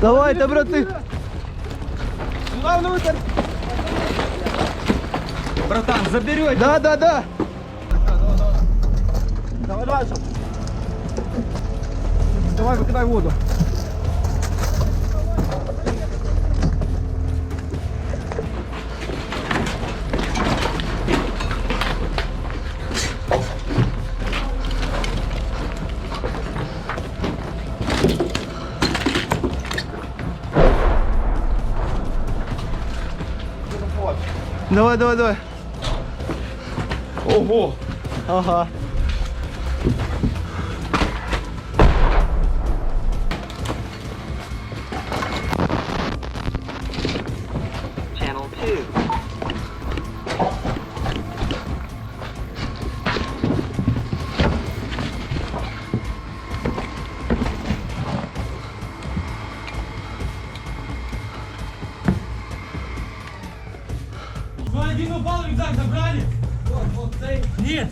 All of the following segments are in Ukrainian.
Давайте, брати. Братан, заберете. Да, да, да. Давай дальше. Давай, выкидай воду. Давай, давай, давай. Ого! Ага.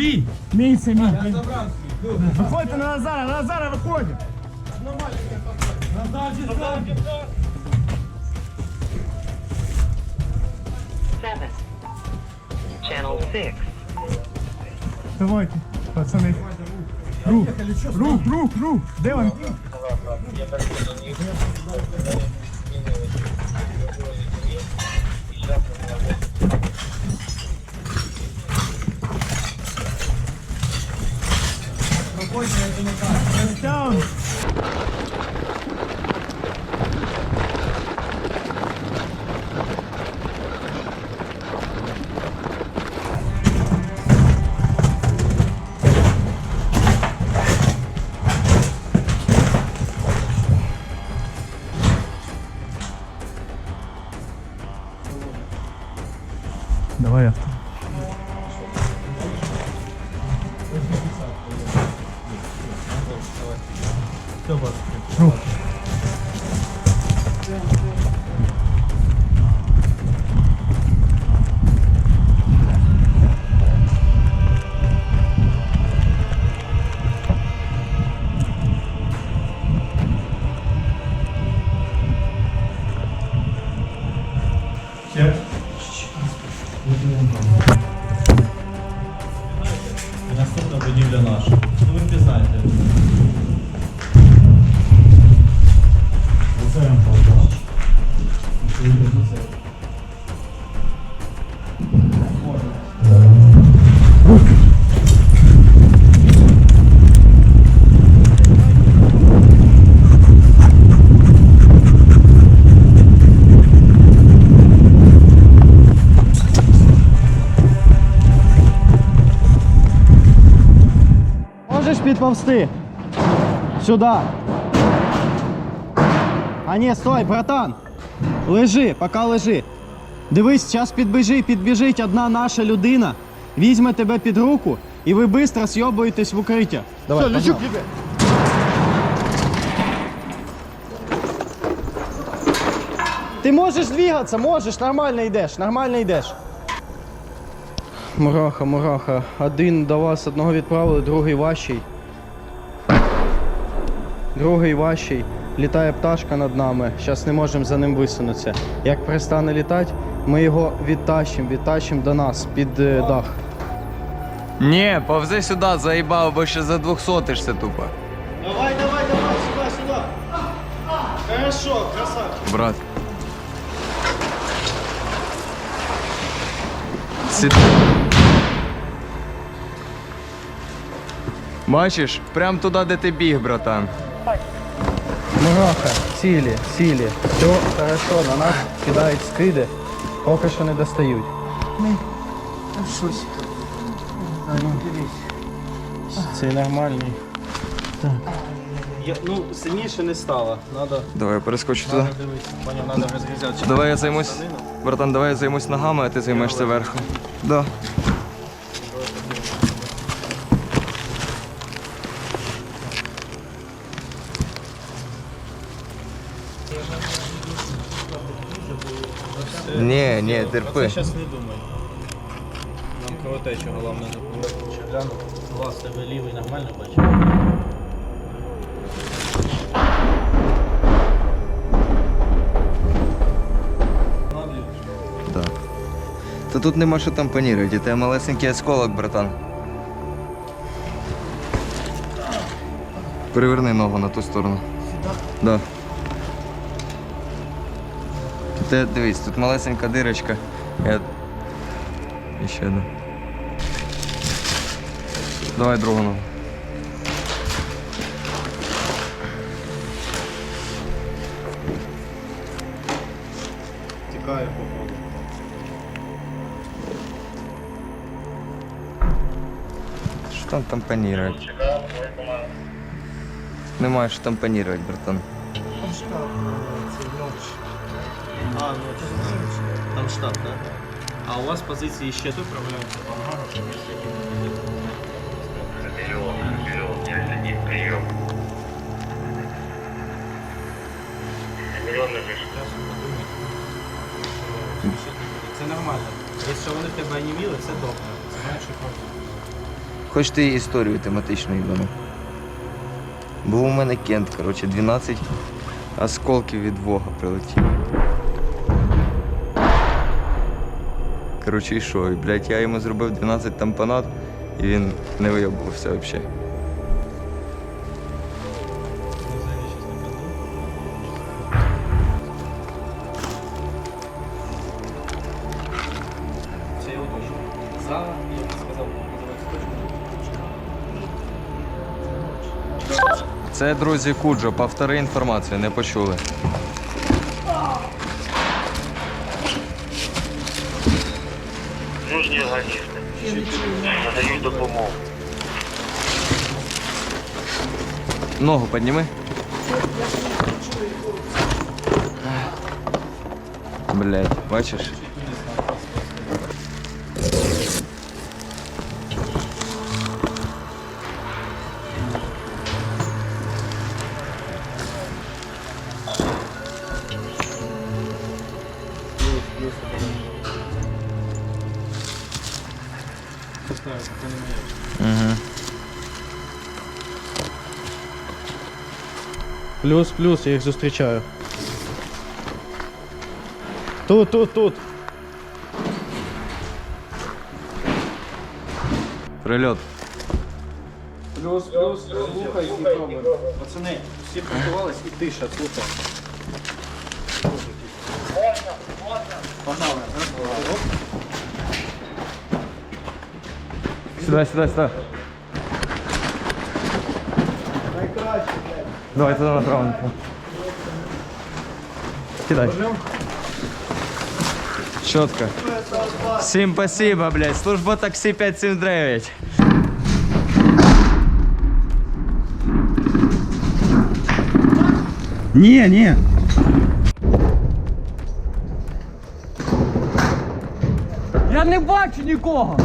Твій. Мій це мій. Виходьте на Назара, на Назара виходимо. Назад, назад. Seven. Channel 6. Давайте, пацани. Рух, рух, рух, рух. Де він? Down. Наступна Можеш підповзти? Сюди. А ні, стой, братан. Лежи, поки лежи. Дивись, зараз підбіжи, підбіжить одна наша людина, візьме тебе під руку і ви швидко зйобуєтесь в укриття. Давай, Все, лечу тебе. Ти можеш двигатися, можеш, нормально йдеш, нормально йдеш. Мураха, мураха. Один до вас одного відправили, другий ваший. Другий ваший. Літає пташка над нами. Зараз не можемо за ним висунутися. Як перестане літати, ми його відтащимо, відтащимо до нас під е, дах. Ні, повзи сюди, заїбав, бо ще за 200 тупо. Давай, давай, давай, сюди, сюди. Хорошо, красавчик. Брат. Сід... Бачиш, прям туди, де ти біг, братан. Мураха, цілі, цілі. Все хорошо, на нас кидають скиди, поки що не достають. Щось. Це нормальний. Я, ну, сильніше не стало. Надо, Давай я перескочу туди. надо дивитися. Поняв, надо розрізати. Давай я займусь. Братан, давай я займусь ногами, а ти займешся верхом. Да. Ні, терпи. Зараз не думай. Нам кровотечу головне гляну? Глаз тебе лівий нормально бачиш? Да. Та тут нема що там панірувати, у малесенький осколок, братан. Переверни ногу на ту сторону. Да. Ти дивись, тут малесенька дирочка. Я... І ще одна. Давай другу ногу. Тікає походу. Що там там панірувати? Немає що там панірувати, братан. А, ну там штаб, да? А у вас позиції ще тут проблеми? Це нормально. Якщо вони тебе аніміли, це добре. Це знаєш, що правда. Хоч ти історію тематичну їбану. Був у мене кент, коротше, 12 осколків від Вога прилетів. Коротше, і що? І, блядь, я йому зробив 12 тампонат, і він не вийобувався взагалі. Це, друзі, Куджо, повтори інформацію, не почули. Нужні організми. Надають допомогу. Ногу підніми. Блять, бачиш? Плюс, плюс, я їх зустрічаю. Тут, тут, тут. Прильот. Плюс, плюс, слухай і пробуй. Пацани, всі приготувались і тиша, слухай. Погнали. Сюда, сюда, сюда. Давай туда направо. направо. Кидай. Четко. Всем спасибо, блядь. Служба такси 579. Ні, ні. Я не бачу нікого.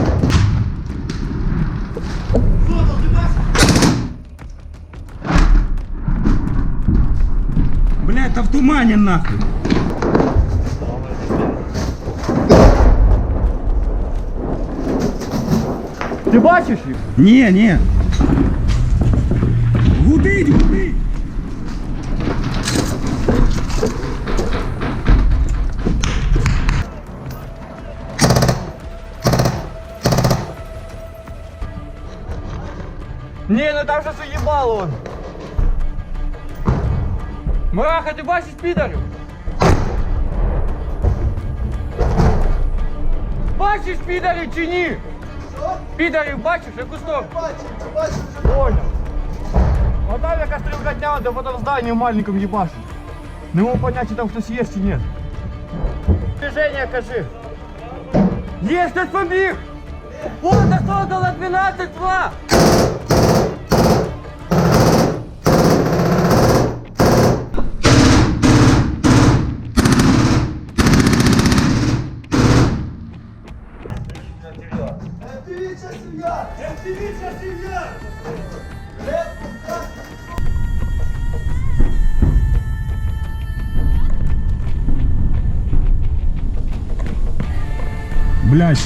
Блядь, та в тумані нахуй. Ти бачиш їх? Ні, ні. Гудить, гудить. Ні, ну там щось уїбало он. Мураха, ти бачиш підарів? бачиш підарів чи ні? Підарів бачиш, яку сторону? Понял. А там якась стрілкотня, де потім здання маленьким їбашить. Не можу понять, чи там хтось є чи ні. Движення кажи. Є, хтось побіг! Вон, доходило 12-2! блядь.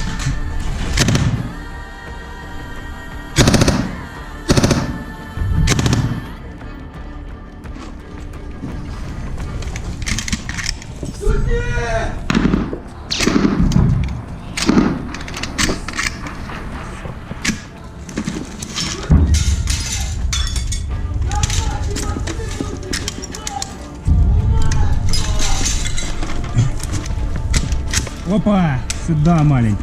Опа! Сюда, маленький.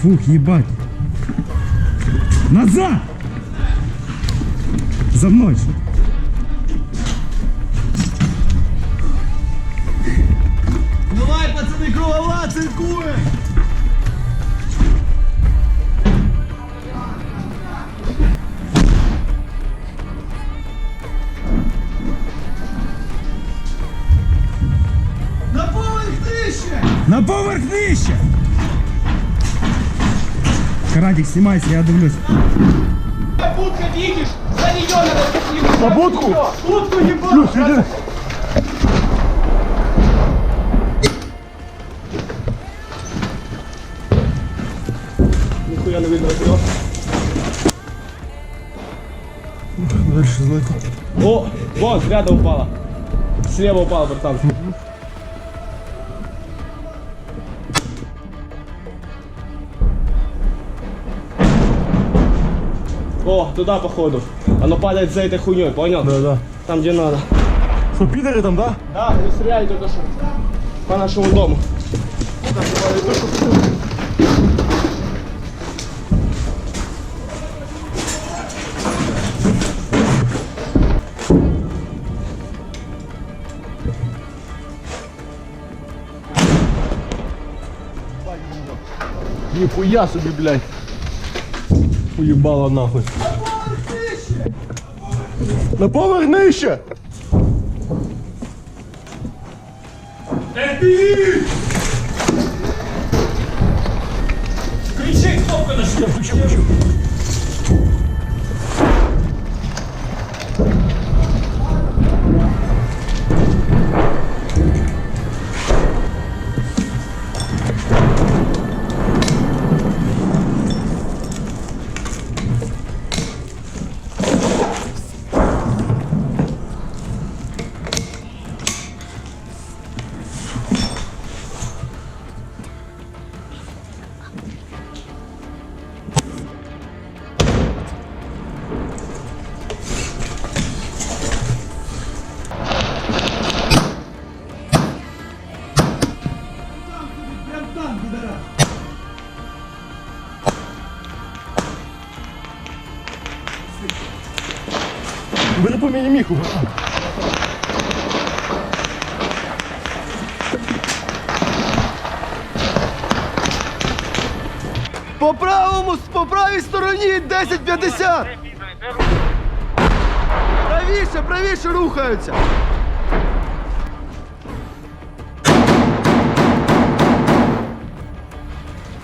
Фух, ебать. Назад! За мной. Давай, пацани, кругова, цинкує! Вадик, снимайся, я дивлюсь. Будка, видишь? За нее надо На будку? Будку не было. Плюс, иди. Не видно отсюда. Дальше злой. О, вон, рядом упала. Слева упала, братан. Туда походу. Оно падает за этой хуйней, понял? Да, да. Там, где надо. Что, пидоры там, да? Да, они стреляют только что. По нашему дому. Нихуя себе, блядь. Уебало нахуй. На поверх нижче! Кричи, Ви не по мені міху. По правому, по правій стороні 10-50! Правіше, правіше рухаються!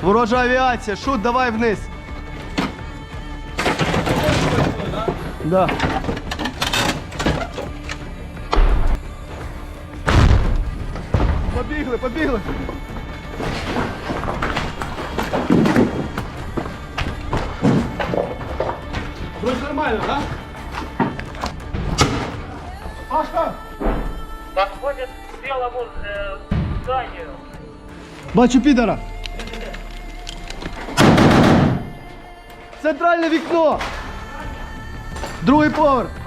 Ворожа авіація, шут, давай вниз. Да. Побігли, побігли. нормально, да? Пашка! Подходит к белому э, зданию. Бачу підара. Центральне вікно. Другий поверх.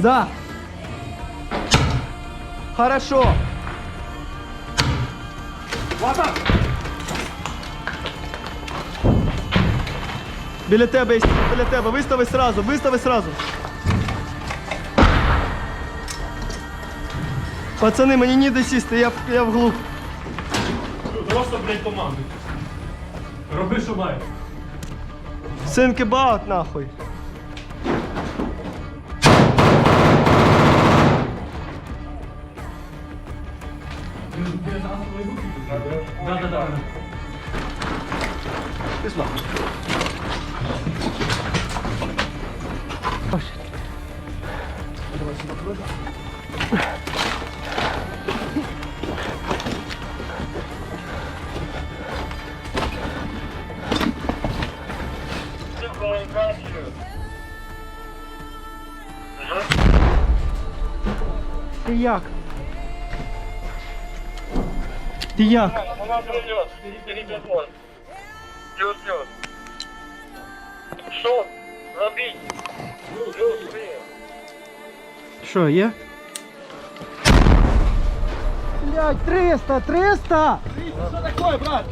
Да. Хорошо. Біля тебе, є, біля тебе. Вистави сразу, вистави сразу. Пацани, мені ніде сісти, я, я вглуб. Просто, блядь, команду. Роби, що маєш. Синки баут нахуй. Да-да-да. Пішла. Ти як? Ти як? Она придет. Перебегон. Плюс плюс. Шот. Забить. Плюс плюс. Що, є? Блять, 300, 300! Що таке, брат?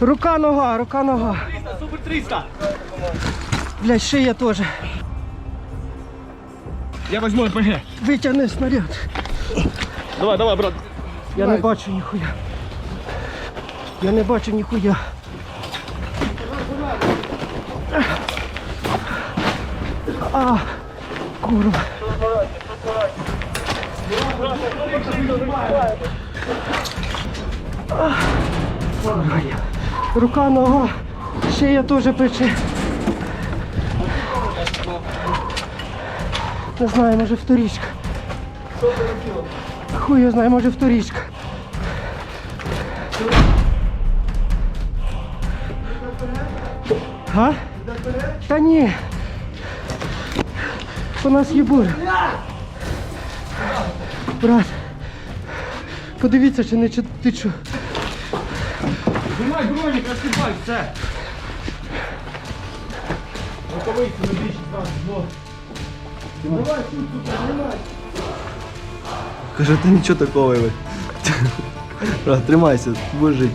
Рука, нога, рука, нога. 300, супер 300. Блять, шия теж. Я возьму РПГ. Витягни снаряд. Давай, давай, брат. Я не бачу ніхуя. Я не бачу ніхуя. А, курва. А, курва я. Рука, нога, шия теж пече. Не знаю, може вторічка. Хуй я знаю, може вторічка. А? Та ні. У нас є буря. Брат. Подивіться, чи не чи ти що. Знімай бронік, розсипай, все. Рукавиці на більше зразу, вот. Каже, та нічого такого. тримайся, будеш Давайте,